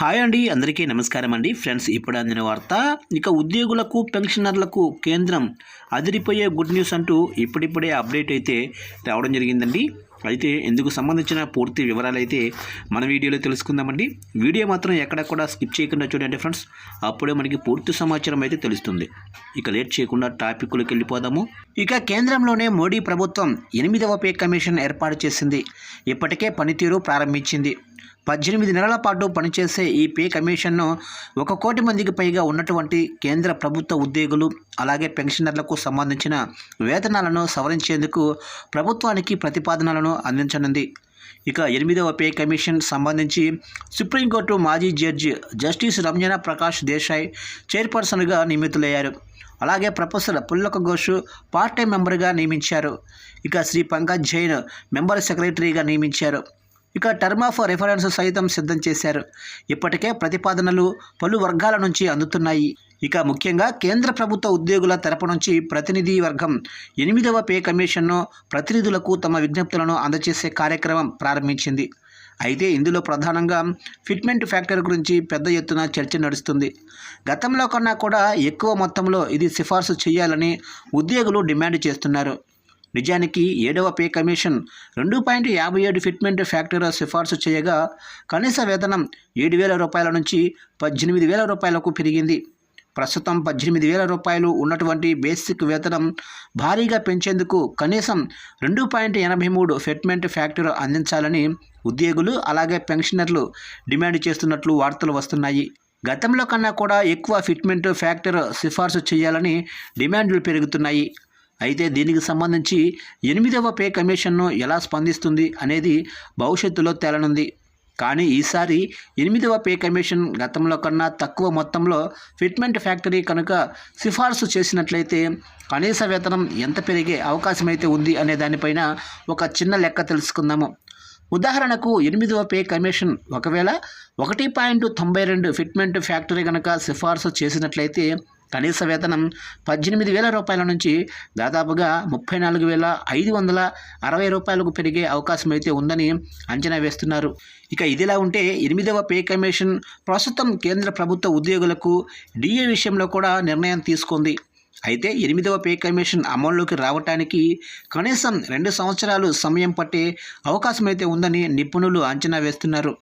Hi అండి అందరికీ నమస్కారం అండి. ఫ్రెండ్స్ ఇప్పుడు అందిన వార్త ఇక ఉద్యోగులకు పెన్షనర్లకు కేంద్రం అదిరిపోయే గుడ్ న్యూస్ అంటూ ఇప్పుడిప్పుడే అప్డేట్ అయితే రావడం జరిగిందండి. అయితే ఇందుకు సంబంధించిన పూర్తి వివరాలు అయితే మన వీడియోలో తెలుసుకుందామండి. వీడియో మాత్రం ఎక్కడ కూడా స్కిప్ చేయకుండా చూడండి ఫ్రెండ్స్. అప్పుడే మనకి పూర్తి సమాచారం అయితే తెలుస్తుంది. ఇక లేట్ చేయకుండా టాపిక్లోకి వెళ్ళిపోదాము. ఇక కేంద్రంలోనే మోడీ ప్రభుత్వం ఎనిమిదవ పే కమిషన్ ఏర్పాటు చేసింది. ఇప్పటికే పనితీరు ప్రారంభించింది. పద్దెనిమిది నెలల పాటు పనిచేసే ఈ పే కమిషన్ను ఒక కోటి మందికి పైగా ఉన్నటువంటి కేంద్ర ప్రభుత్వ ఉద్యోగులు అలాగే పెన్షనర్లకు సంబంధించిన వేతనాలను సవరించేందుకు ప్రభుత్వానికి ప్రతిపాదనలను అందించనుంది. ఇక ఎనిమిదవ పే కమిషన్ సంబంధించి సుప్రీంకోర్టు మాజీ జడ్జి జస్టిస్ రంజన ప్రకాష్ దేశాయ్ చైర్పర్సన్గా నియమితులయ్యారు. అలాగే professor Pulak Ghosh part time మెంబర్గా నియమించారు. ఇక శ్రీ పంకజ్ జైన్ మెంబర్ సెక్రటరీగా నియమించారు. ఇక టర్మ్ ఆఫ్ రెఫరెన్స్ సైతం సిద్ధం చేశారు. ఇప్పటికే ప్రతిపాదనలు పలు వర్గాల నుంచి అందుతున్నాయి. ఇక ముఖ్యంగా కేంద్ర ప్రభుత్వ ఉద్యోగుల తరపు నుంచి ప్రతినిధి వర్గం ఎనిమిదవ పే కమిషన్ను ప్రతినిధులకు తమ విజ్ఞప్తులను అందజేసే కార్యక్రమం ప్రారంభించింది. అయితే ఇందులో ప్రధానంగా ఫిట్మెంట్ ఫ్యాక్టర్ గురించి పెద్ద ఎత్తున చర్చ నడుస్తుంది. గతంలో కన్నా కూడా ఎక్కువ మొత్తంలో ఇది సిఫార్సు చేయాలని ఉద్యోగులు డిమాండ్ చేస్తున్నారు. నిజానికి ఏడవ పే కమిషన్ రెండు పాయింట్ యాభై ఏడు ఫిట్మెంట్ ఫ్యాక్టర్ సిఫార్సు చేయగా కనీస వేతనం ఏడు వేల రూపాయల నుంచి పద్దెనిమిది వేల రూపాయలకు పెరిగింది. ప్రస్తుతం పద్దెనిమిది వేల రూపాయలు ఉన్నటువంటి బేసిక్ వేతనం భారీగా పెంచేందుకు కనీసం రెండు పాయింట్ ఎనభై మూడు ఫిట్మెంట్ ఫ్యాక్టర్ అందించాలని ఉద్యోగులు అలాగే పెన్షనర్లు డిమాండ్ చేస్తున్నట్లు వార్తలు వస్తున్నాయి. గతంలో కన్నా కూడా ఎక్కువ ఫిట్మెంట్ ఫ్యాక్టర్ సిఫార్సు చేయాలని డిమాండ్లు పెరుగుతున్నాయి. అయితే దీనికి సంబంధించి ఎనిమిదవ పే కమిషన్ను ఎలా స్పందిస్తుంది అనేది భవిష్యత్తులో తేలనుంది. కానీ ఈసారి ఎనిమిదవ పే కమిషన్ గతంలో కన్నా తక్కువ మొత్తంలో ఫిట్మెంట్ ఫ్యాక్టరీ కనుక సిఫార్సు చేసినట్లయితే కనీస వేతనం ఎంత పెరిగే అవకాశం అయితే ఉంది అనే దానిపైన ఒక చిన్న లెక్క తెలుసుకుందాము. ఉదాహరణకు ఎనిమిదవ పే కమిషన్ ఒకవేళ ఒకటి పాయింట్ తొంభై రెండు ఫిట్మెంట్ ఫ్యాక్టరీ కనుక సిఫార్సు చేసినట్లయితే కనీస వేతనం పద్దెనిమిది వేల రూపాయల నుంచి దాదాపుగా ముప్పై నాలుగు వేల ఐదు వందల అరవై రూపాయలకు పెరిగే అవకాశం అయితే ఉందని అంచనా వేస్తున్నారు. ఇక ఇదిలా ఉంటే ఎనిమిదవ పే కమిషన్ ప్రస్తుతం కేంద్ర ప్రభుత్వ ఉద్యోగులకు డిఏ విషయంలో కూడా నిర్ణయం తీసుకుంది. అయితే ఎనిమిదవ పే కమిషన్ అమల్లోకి రావటానికి కనీసం రెండు సంవత్సరాలు సమయం పట్టే అవకాశం అయితే ఉందని నిపుణులు అంచనా వేస్తున్నారు.